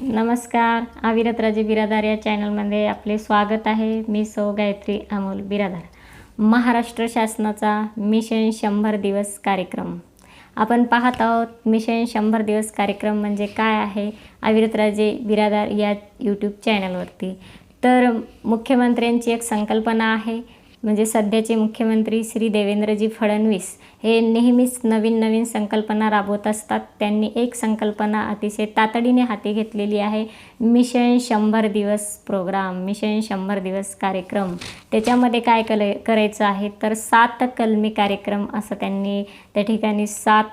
नमस्कार. आविरतराजे बिरादार या चॅनलमध्ये आपले स्वागत आहे. मी सौ गायत्री अमोल बिरादार. महाराष्ट्र शासनाचा मिशन शंभर दिवस कार्यक्रम. आपण पाहत आहोत मिशन शंभर दिवस कार्यक्रम म्हणजे काय आहे? आविरतराजे बिरादार या यूट्यूब चॅनलवरती. तर मुख्यमंत्र्यांची एक संकल्पना आहे म्हणजे सध्याचे मुख्यमंत्री श्री देवेंद्रजी फडणवीस हे नेहमीच नवीन नवीन संकल्पना राबवत असतात. त्यांनी एक संकल्पना अतिशय तातडीने हाती घेतलेली आहे. मिशन शंभर दिवस प्रोग्राम मिशन शंभर दिवस कार्यक्रम. त्याच्यामध्ये काय कल करायचं आहे? तर सात कलमी कार्यक्रम असं त्यांनी त्या ठिकाणी सात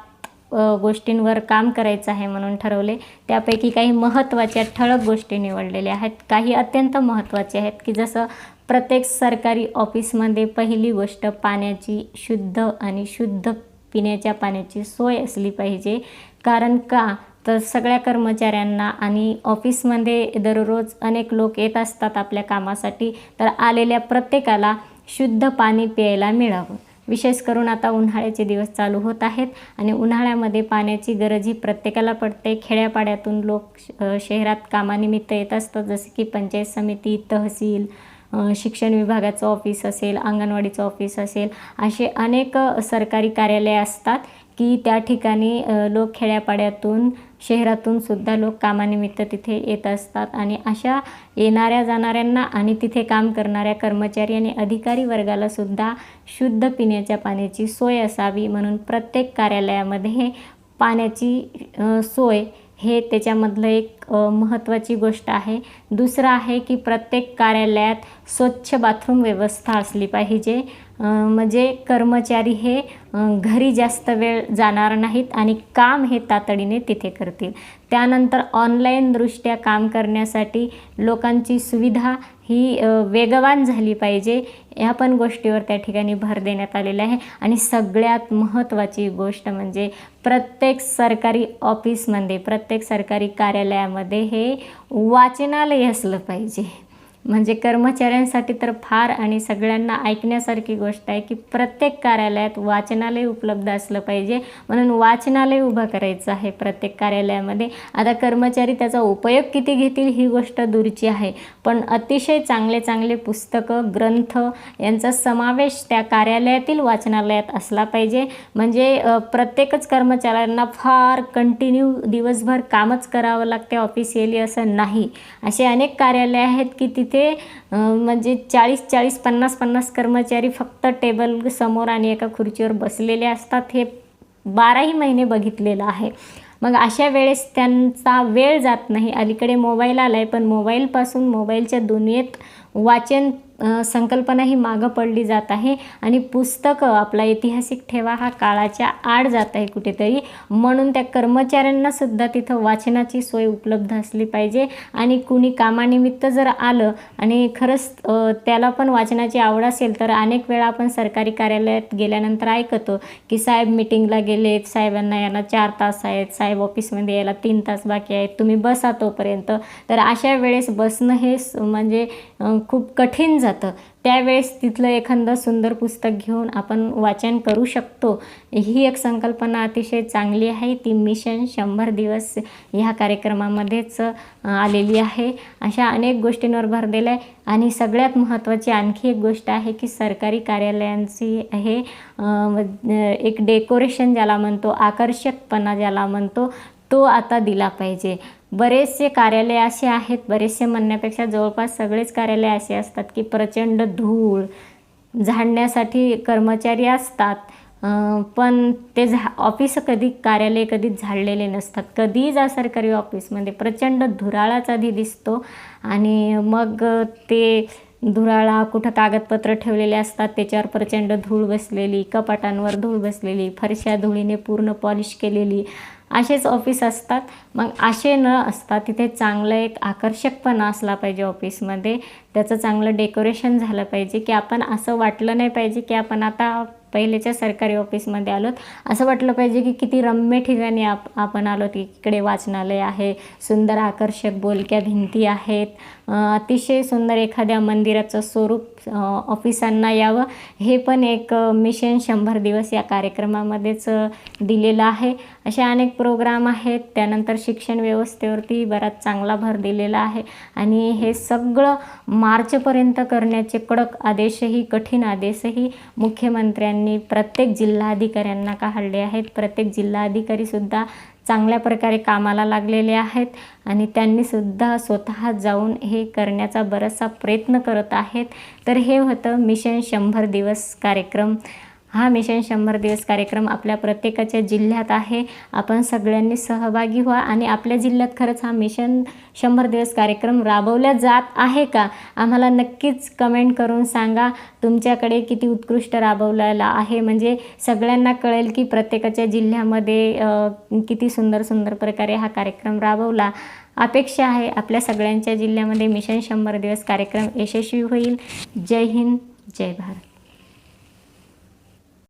गोष्टींवर काम करायचं आहे म्हणून ठरवले. त्यापैकी काही महत्त्वाच्या ठळक गोष्टी निवडलेल्या आहेत. काही अत्यंत महत्त्वाचे आहेत की जसं प्रत्येक सरकारी ऑफिसमध्ये पहिली गोष्ट पाण्याची शुद्ध आणि शुद्ध पिण्याच्या पाण्याची सोय असली पाहिजे. कारण का? तर सगळ्या कर्मचाऱ्यांना आणि ऑफिसमध्ये दररोज अनेक लोक येत असतात आपल्या कामासाठी तर आलेल्या प्रत्येकाला शुद्ध पाणी प्यायला मिळावं. विशेष करून आता उन्हाळ्याचे दिवस चालू होत आहेत आणि उन्हाळ्यामध्ये पाण्याची गरज ही प्रत्येकाला पडते. खेड्यापाड्यातून लोक श- शहरात कामानिमित्त येत असतात जसे की पंचायत समिती तहसील शिक्षण विभागाचं ऑफिस असेल अंगणवाडीचं ऑफिस असेल असे अनेक सरकारी कार्यालये असतात की त्या ठिकाणी लोक खेड्यापाड्यातून शहरातून सुद्धा लोक कामानिमित्त तिथे येत असतात आणि अशा येणाऱ्या जाणाऱ्यांना आणि तिथे काम करणाऱ्या कर्मचारी आणि अधिकारी वर्गाला सुद्धा शुद्ध पिण्याच्या पाण्याची सोय असावी म्हणून प्रत्येक कार्यालयामध्ये पाण्याची सोय हे त्याच्यामधलं एक महत्त्वाची गोष्ट आहे. दुसरं आहे की प्रत्येक कार्यालयात स्वच्छ बाथरूम व्यवस्था असली पाहिजे. म्हणजे कर्मचारी हे घरी जास्त वेळ जाणार नाहीत आणि काम हे तातडीने तिथे करतील. त्यानंतर ऑनलाईनदृष्ट्या काम करण्यासाठी लोकांची सुविधा ही वेगवान झाली पाहिजे ह्या पण गोष्टीवर त्या ठिकाणी भर देण्यात आलेला आहे. आणि सगळ्यात महत्त्वाची गोष्ट म्हणजे प्रत्येक सरकारी ऑफिसमध्ये प्रत्येक सरकारी कार्यालयामध्ये हे वाचनालय असलं पाहिजे. म्हणजे कर्मचाऱ्यांसाठी तर फार आणि सगळ्यांना ऐकण्यासारखी गोष्ट आहे की प्रत्येक कार्यालयात वाचनालय उपलब्ध असलं पाहिजे. म्हणून वाचनालय उभं करायचं आहे प्रत्येक कार्यालयामध्ये. आता कर्मचारी त्याचा उपयोग किती घेतील ही गोष्ट दूरची आहे. पण अतिशय चांगले चांगले पुस्तकं ग्रंथ यांचा समावेश त्या कार्यालयातील वाचनालयात असला पाहिजे. म्हणजे प्रत्येकच कर्मचाऱ्यांना फार कंटिन्यू दिवसभर कामच करावं लागते ऑफिशियली असं नाही. असे अनेक कार्यालय आहेत की तिथे तिथे म्हणजे चाळीस चाळीस पन्नास पन्नास कर्मचारी फक्त टेबल समोर आणि एका खुर्चीवर बसलेले असतात. हे बाराही महिने बघितलेलं आहे. मग अशा वेळेस त्यांचा वेळ जात नाही. अलीकडे मोबाईल आला आहे पण मोबाईलपासून मोबाईलच्या दुनियेत वाचन संकल्पना ही मागं पडली जात आहे आणि पुस्तकं आपला ऐतिहासिक ठेवा हा काळाच्या आड जात आहे कुठेतरी. म्हणून त्या कर्मचाऱ्यांना सुद्धा तिथं वाचनाची सोय उपलब्ध असली पाहिजे आणि कुणी कामानिमित्त जर आलं आणि खरंच त्याला पण वाचनाची आवड असेल तर अनेक वेळा आपण सरकारी कार्यालयात गेल्यानंतर ऐकतो की साहेब मिटिंगला गेलेत साहेबांना याला चार तास आहेत साहेब ऑफिसमध्ये यायला तीन तास बाकी आहेत तुम्ही बसा तोपर्यंत. तर अशा वेळेस बसणं हे स- म्हणजे खूप कठीण जातं. त्यावेळेस तिथलं एखादं सुंदर पुस्तक घेऊन आपण वाचन करू शकतो. ही एक संकल्पना अतिशय चांगली आहे. ती मिशन शंभर दिवस ह्या कार्यक्रमामध्येच आलेली आहे. अशा अनेक गोष्टींवर भर दिला आहे आणि सगळ्यात महत्त्वाची आणखी एक गोष्ट आहे की सरकारी कार्यालयांची हे एक डेकोरेशन ज्याला म्हणतो आकर्षकपणा ज्याला म्हणतो तो आता दिला पाहिजे. बरेचसे कार्यालय असे आहेत बरेचसे म्हणण्यापेक्षा जवळपास सगळेच कार्यालय असे असतात की प्रचंड धूळ झाडण्यासाठी कर्मचारी असतात. पण ते झा ऑफिस कधी कार्यालय कधीच झाडलेले नसतात. कधीही जा सरकारी ऑफिसमध्ये. प्रचंड धुराळाच आधी दिसतो आणि मग ते धुराळा कुठं कागदपत्र ठेवलेले असतात त्याच्यावर प्रचंड धूळ बसलेली कपाटांवर धूळ बसलेली फरशा धुळीने पूर्ण पॉलिश केलेली असेच ऑफिस असतात. मग असे न असता तिथे चांगलं एक आकर्षकपणा असला पाहिजे ऑफिसमध्ये त्याचं चांगलं डेकोरेशन झालं पाहिजे की आपण असं वाटलं नाही पाहिजे की आपण आता पहिलेच्या सरकारी ऑफिसमध्ये आलोत. असं वाटलं पाहिजे की किती रम्य ठिकाणी आप आपण आलोत. इकडे वाचनालय आहे. सुंदर आकर्षक बोलक्या भिंती आहेत. अतिशय सुंदर एखाद्या मंदिराचं स्वरूप ऑफिसांना यावं. हे पण एक मिशन शंभर दिवस या कार्यक्रमामध्येच दिलेलं आहे. असे अनेक प्रोग्राम आहेत. त्यानंतर शिक्षण व्यवस्थेवरती बराच चांगला भर दिलेला आहे. आणि हे सगळं मार्चपर्यंत करण्याचे कडक आदेशही कठीण आदेशही मुख्यमंत्र्यांनी प्रत्येक जिल्हाधिकाऱ्यांना काढले आहेत. प्रत्येक जिल्हाधिकारीसुद्धा चांगल्या प्रकारे कामाला लागलेले आहेत आणि त्यांनीसुद्धा स्वतः जाऊन हे करण्याचा बराचसा प्रयत्न करत आहेत. तर हे होतं मिशन शंभर दिवस कार्यक्रम. हा मिशन शंभर दिवस कार्यक्रम आपल्या प्रत्येकाच्या जिल्ह्यात आहे. आपण सगळ्यांनी सहभागी व्हा आणि आपल्या जिल्ह्यात खरंच हा मिशन शंभर दिवस कार्यक्रम राबवला जात आहे का? आम्हाला नक्कीच कमेंट करून सांगा. तुमच्याकडे किती उत्कृष्ट राबवलेला आहे? म्हणजे सगळ्यांना कळेल की प्रत्येकाच्या जिल्ह्यामध्ये किती सुंदर सुंदर प्रकारे हा कार्यक्रम राबवला. अपेक्षा आहे आपल्या सगळ्यांच्या जिल्ह्यामध्ये मिशन शंभर दिवस कार्यक्रम यशस्वी होईल. जय हिंद जय भारत.